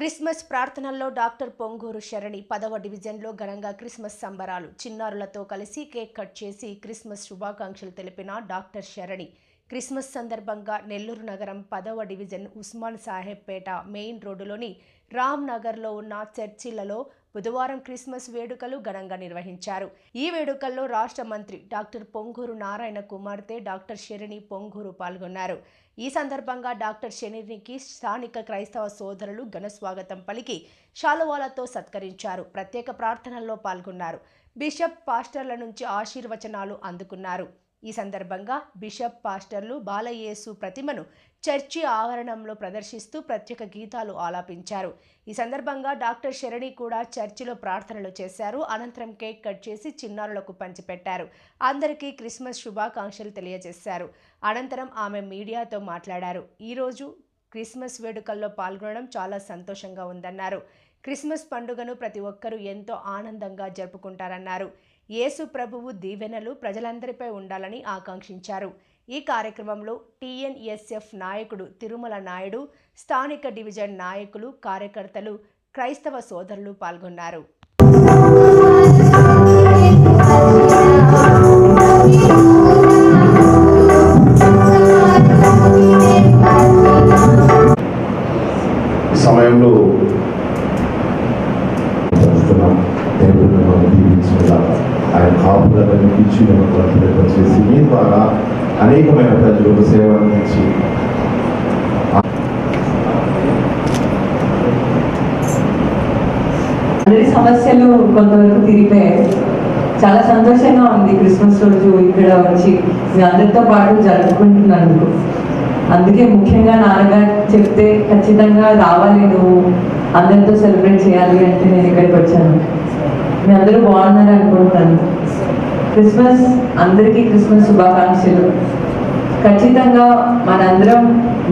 Christmas ప్రార్థనల్లో doctor Ponguru Sharani పదవ డివిజన్లో ఘనంగా క్రిస్మస్ సంబరాలు. చిన్నారులతో కలిసి కేక్ కట్ చేసి క్రిస్మస్ శుభాకాంక్షలు తెలిపిన డాక్టర్ శరణి. క్రిస్మస్ సందర్భంగా నెల్లూరు నగరం పదవ డివిజన్ ఉస్మాన్ సాహెబ్ పేట మెయిన్ రోడ్డులోని రామ్ నగర్లో ఉన్న చర్చిలలో బుధవారం క్రిస్మస్ వేడుకలు ఘనంగా నిర్వహించారు. ఈ వేడుకల్లో రాష్ట్ర మంత్రి డాక్టర్ పొంగూరు నారాయణ కుమార్తె డాక్టర్ శరణి పొంగూరు పాల్గొన్నారు. ఈ సందర్భంగా డాక్టర్ శనినికి స్థానిక క్రైస్తవ సోదరులు ఘన స్వాగతం పలికి శాలువాలతో సత్కరించారు. ప్రత్యేక ప్రార్థనల్లో పాల్గొన్నారు. బిషప్ పాస్టర్ల నుంచి ఆశీర్వచనాలు అందుకున్నారు. ఈ సందర్భంగా బిషప్ పాస్టర్లు బాలయేసు ప్రతిమను చర్చి ఆవరణంలో ప్రదర్శిస్తూ ప్రత్యేక గీతాలు ఆలాపించారు. ఈ సందర్భంగా డాక్టర్ శరణి కూడా చర్చిలో ప్రార్థనలు చేశారు. అనంతరం కేక్ కట్ చేసి చిన్నారులకు పంచిపెట్టారు. అందరికీ క్రిస్మస్ శుభాకాంక్షలు తెలియజేశారు. అనంతరం ఆమె మీడియాతో మాట్లాడారు. ఈరోజు క్రిస్మస్ వేడుకల్లో పాల్గొనడం చాలా సంతోషంగా ఉందన్నారు. క్రిస్మస్ పండుగను ప్రతి ఒక్కరూ ఎంతో ఆనందంగా జరుపుకుంటారన్నారు. యేసు ప్రభువు దీవెనలు ప్రజలందరిపై ఉండాలని ఆకాంక్షించారు. ఈ కార్యక్రమంలో టీఎన్ఎస్ఎఫ్ నాయకుడు తిరుమల నాయుడు స్థానిక డివిజన్ నాయకులు కార్యకర్తలు క్రైస్తవ సోదరులు పాల్గొన్నారు. సమయంలో దేవుడు దేవుడిని ఆయన కాపులను ఇచ్చి మనం చేసి మీ ద్వారా అనేకమైన ప్రజలకు సేవ అందించి. అందరి సమస్యలు కొంతవరకు తీరిపోయాయి. చాలా సంతోషంగా ఉంది క్రిస్మస్ రోజు ఇక్కడ వచ్చి మీ అందరితో పాటు జరుపుకుంటున్నందుకు. అందుకే ముఖ్యంగా నాన్నగారు చెప్తే ఖచ్చితంగా రావాలి నువ్వు అందరితో సెలబ్రేట్ చేయాలి అంటే నేను ఇక్కడికి వచ్చాను. మీ అందరూ బాగున్నారు అనుకుంటాను. క్రిస్మస్ అందరికీ క్రిస్మస్ శుభాకాంక్షలు. ఖచ్చితంగా మనందరం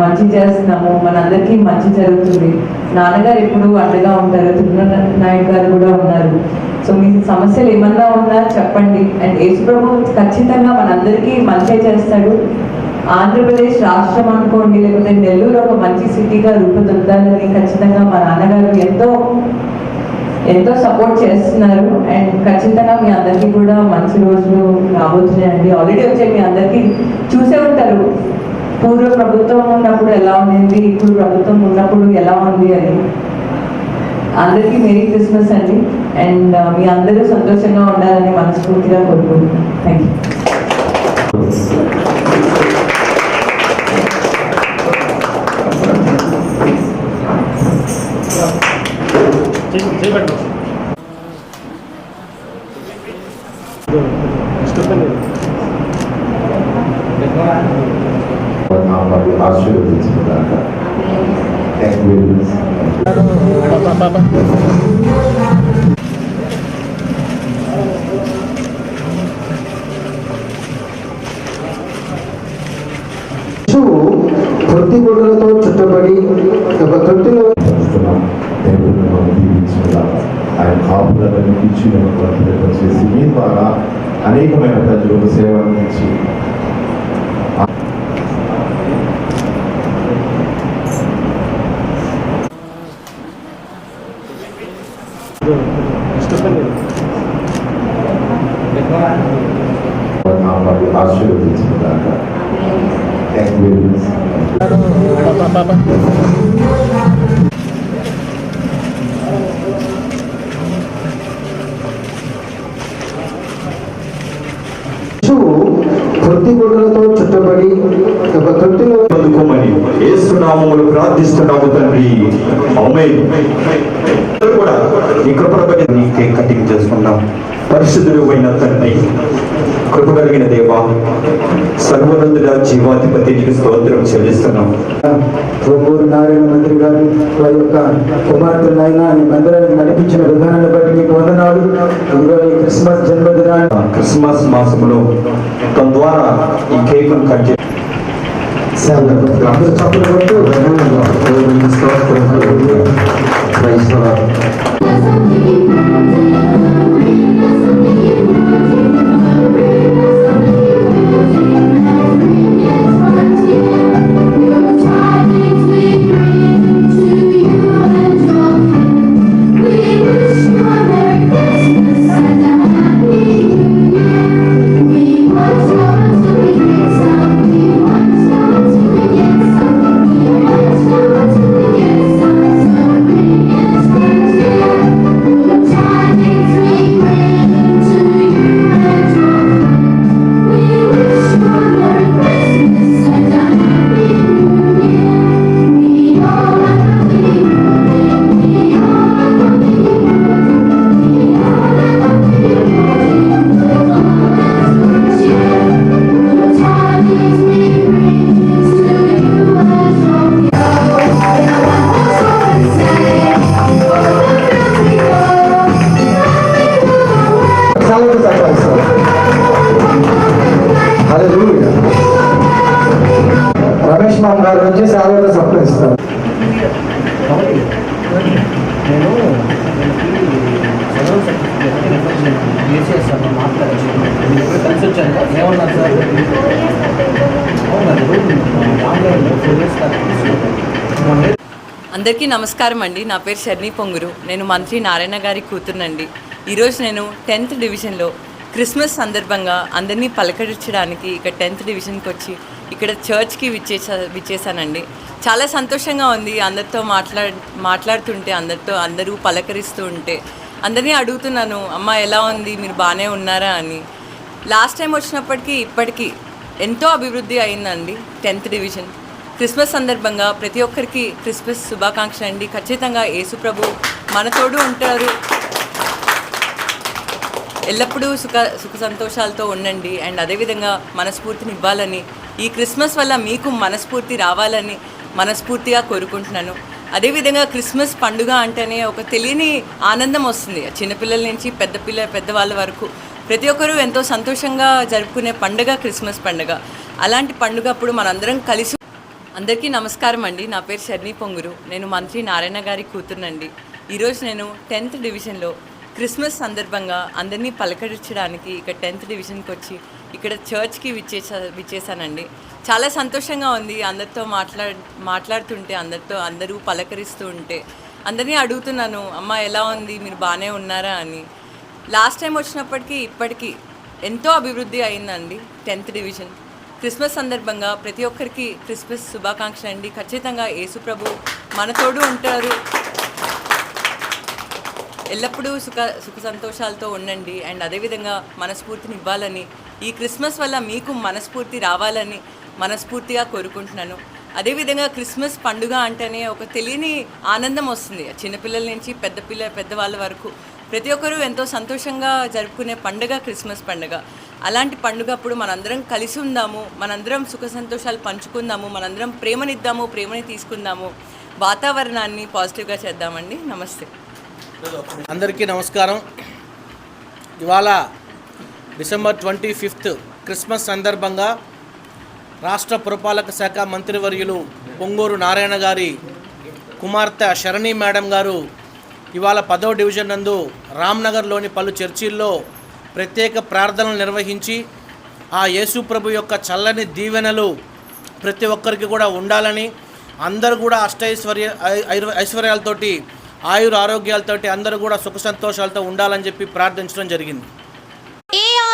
మంచి చేస్తున్నాము మనందరికీ మంచి జరుగుతుంది. నాన్నగారు ఎప్పుడు అండగా ఉంటారు తిరుమల నాయుడు గారు కూడా ఉన్నారు. సో మీ సమస్యలు ఏమన్నా ఉన్నా చెప్పండి. అండ్ యేసుప్రభు ఖచ్చితంగా మనందరికీ మంచి చేస్తాడు. ఆంధ్రప్రదేశ్ రాష్ట్రం అనుకోండి లేకపోతే నెల్లూరు ఒక మంచి సిటీగా రూపుదిద్దాలని ఖచ్చితంగా మా నాన్నగారు ఎంతో ఎంతో సపోర్ట్ చేస్తున్నారు. అండ్ ఖచ్చితంగా మీ అందరికీ కూడా మంచి రోజులు రాబోతున్నాయండి. ఆల్రెడీ వచ్చే మీ అందరికీ చూసే ఉంటారు. పూర్వ ప్రభుత్వం ఉన్నప్పుడు ఎలా ఉంది ఇప్పుడు ప్రభుత్వం ఉన్నప్పుడు ఎలా ఉంది అని. అందరికీ మెరీ క్రిస్మస్ అండి. అండ్ uh, మీ అందరూ సంతోషంగా ఉండాలని మనస్ఫూర్తిగా కోరుకుంటున్నాను థ్యాంక్ యూ ఆశీర్వదించుకున్నాక థ్యాంక్ యూ శిశువు తొట్టి గుడ్డలతో చుట్టబడి ఒక తొట్టిలో చేస్తున్నాం దేవుడిని మనం ఆయన కాపులను ఇచ్చి మనం చేసి మీ ద్వారా అనేకమైన ప్రజలకు సేవ అందించి నామాలు ఆశీర్వదించుకున్నాక గుడ్డలతో చుట్టబడి ఒక తొట్టిలో అందుకోమని ఏసునామములు ప్రార్థిస్తున్నాము తండ్రి. కూడా ఈ కృపణ నీకే కటింగ్ చేసుకుంటాం. పరిశుద్ధుడు అయిన తండ్రి. కలిగిన దేవ సర్వనందుడ జీవాధిపతి నీకు స్తోత్రం చెల్లిస్తున్నాం. నారాయణ మంత్రి గారు వారి యొక్క కుమార్తెనైనా ఈ మందిరాన్ని నడిపించిన విధానాన్ని బట్టి మీకు వందనాలు. ఇదిగో ఈ క్రిస్మస్ జన్మదినాన్ని క్రిస్మస్ మాసంలో తద్వారా ఈ కేక్ కట్ చేసి స్తోత్రం. ఇప్పుడు వచ్చాను ఏమన్నారు సార్. అందరికీ నమస్కారం అండి. నా పేరు షర్ణి పొంగురు. నేను మంత్రి నారాయణ గారి కూతురునండి. ఈరోజు నేను టెన్త్ డివిజన్లో క్రిస్మస్ సందర్భంగా అందరినీ పలకరించడానికి ఇక్కడ టెన్త్ డివిజన్కి వచ్చి ఇక్కడ చర్చ్కి విచ్చేసా విచ్చేసానండి. చాలా సంతోషంగా ఉంది అందరితో మాట్లా మాట్లాడుతుంటే అందరితో అందరూ పలకరిస్తూ ఉంటే. అందరినీ అడుగుతున్నాను అమ్మ ఎలా ఉంది? మీరు బాగానే ఉన్నారా? అని. లాస్ట్ టైం వచ్చినప్పటికీ ఇప్పటికీ ఎంతో అభివృద్ధి అయిందండి టెన్త్ డివిజన్. క్రిస్మస్ సందర్భంగా ప్రతి ఒక్కరికి క్రిస్మస్ శుభాకాంక్షలు అండి. ఖచ్చితంగా యేసుప్రభు మనతోడు ఉంటారు. ఎల్లప్పుడూ సుఖ సుఖ సంతోషాలతో ఉండండి. అండ్ అదేవిధంగా మనస్ఫూర్తిని ఇవ్వాలని ఈ క్రిస్మస్ వల్ల మీకు మనస్ఫూర్తి రావాలని మనస్ఫూర్తిగా కోరుకుంటున్నాను. అదేవిధంగా క్రిస్మస్ పండుగ అంటేనే ఒక తెలియని ఆనందం వస్తుంది. చిన్నపిల్లల నుంచి పెద్ద పిల్ల పెద్దవాళ్ళ వరకు ప్రతి ఒక్కరూ ఎంతో సంతోషంగా జరుపుకునే పండుగ క్రిస్మస్ పండుగ. అలాంటి పండుగ అప్పుడు మనందరం కలిసి అందరికీ నమస్కారం అండి. నా పేరు షర్ణి పొంగురు. నేను మంత్రి నారాయణ గారి కూతురునండి. ఈరోజు నేను టెన్త్ డివిజన్లో క్రిస్మస్ సందర్భంగా అందరినీ పలకరించడానికి ఇక్కడ టెన్త్ డివిజన్కి వచ్చి ఇక్కడ చర్చ్కి విచ్చేసా విచ్చేసానండి. చాలా సంతోషంగా ఉంది అందరితో మాట్లా మాట్లాడుతుంటే అందరితో అందరూ పలకరిస్తూ ఉంటే. అందరినీ అడుగుతున్నాను అమ్మ ఎలా ఉంది? మీరు బాగానే ఉన్నారా? అని. లాస్ట్ టైం వచ్చినప్పటికీ ఇప్పటికీ ఎంతో అభివృద్ధి అయిందండి టెన్త్ డివిజన్. క్రిస్మస్ సందర్భంగా ప్రతి ఒక్కరికి క్రిస్మస్ శుభాకాంక్షలు అండి. ఖచ్చితంగా యేసుప్రభు మనతోడు ఉంటారు. ఎల్లప్పుడూ సుఖ సుఖ సంతోషాలతో ఉండండి. అండ్ అదేవిధంగా మనస్ఫూర్తిని ఇవ్వాలని. ఈ క్రిస్మస్ వల్ల మీకు మనస్ఫూర్తి రావాలని మనస్ఫూర్తిగా కోరుకుంటున్నాను. అదేవిధంగా క్రిస్మస్ పండుగ అంటేనే ఒక తెలియని ఆనందం వస్తుంది. చిన్నపిల్లల నుంచి పెద్ద పిల్ల పెద్దవాళ్ళ వరకు ప్రతి ఒక్కరూ ఎంతో సంతోషంగా జరుపుకునే పండుగ క్రిస్మస్ పండుగ. అలాంటి పండుగ అప్పుడు మనందరం కలిసి ఉందాము మనందరం సుఖ సంతోషాలు పంచుకుందాము మనందరం ప్రేమనిద్దాము ప్రేమని తీసుకుందాము. వాతావరణాన్ని పాజిటివ్గా చేద్దామండి. నమస్తే. అందరికీ నమస్కారం. ఇవాళ డిసెంబర్ ట్వంటీ ఫిఫ్త్ క్రిస్మస్ సందర్భంగా రాష్ట్ర పురపాలక శాఖ మంత్రివర్యులు పొంగూరు నారాయణ గారి కుమార్తె శరణి మేడం గారు ఇవాళ పదవ డివిజన్ నందు రామ్నగర్లోని పలు చర్చిల్లో ప్రత్యేక ప్రార్థనలు నిర్వహించి ఆ యేసు ప్రభు యొక్క చల్లని దీవెనలు ప్రతి ఒక్కరికి కూడా ఉండాలని అందరూ కూడా అష్టైశ్వర్య ఐ- ఐ- ఐశ్వర్యాలతోటి ఆయుర ఆరోగ్యాలతోటి అందరూ కూడా సుఖ సంతోషాలతో ఉండాలని చెప్పి ప్రార్థించడం జరిగింది.